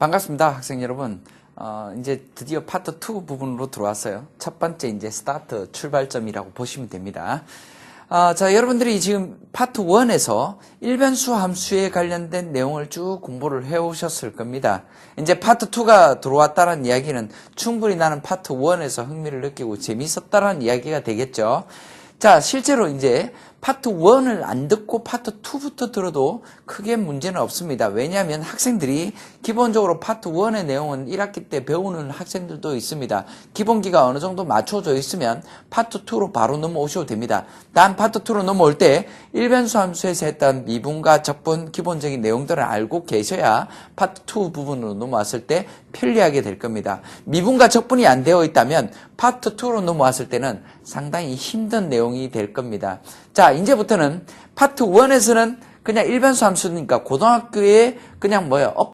반갑습니다, 학생 여러분. 어, 이제 드디어 파트 2 부분으로 들어왔어요. 첫 번째 이제 스타트 출발점이라고 보시면 됩니다. 아, 자, 여러분들이 지금 파트 1에서 일변수 함수에 관련된 내용을 쭉 공부를 해 오셨을 겁니다. 이제 파트 2가 들어왔다는 이야기는 충분히 나는 파트 1에서 흥미를 느끼고 재밌었다는 이야기가 되겠죠. 자, 실제로 이제 파트 1을 안 듣고 파트 2부터 들어도 크게 문제는 없습니다. 왜냐하면 학생들이 기본적으로 파트 1의 내용은 1학기 때 배우는 학생들도 있습니다. 기본기가 어느 정도 맞춰져 있으면 파트 2로 바로 넘어오셔도 됩니다. 단 파트 2로 넘어올 때 일변수 함수에서 했던 미분과 적분 기본적인 내용들을 알고 계셔야 파트 2 부분으로 넘어왔을 때 편리하게 될 겁니다. 미분과 적분이 안 되어 있다면 파트 2로 넘어왔을 때는 상당히 힘든 내용이 될 겁니다. 자, 이제부터는 파트 1에서는 그냥 일변수 함수니까 고등학교에 그냥 업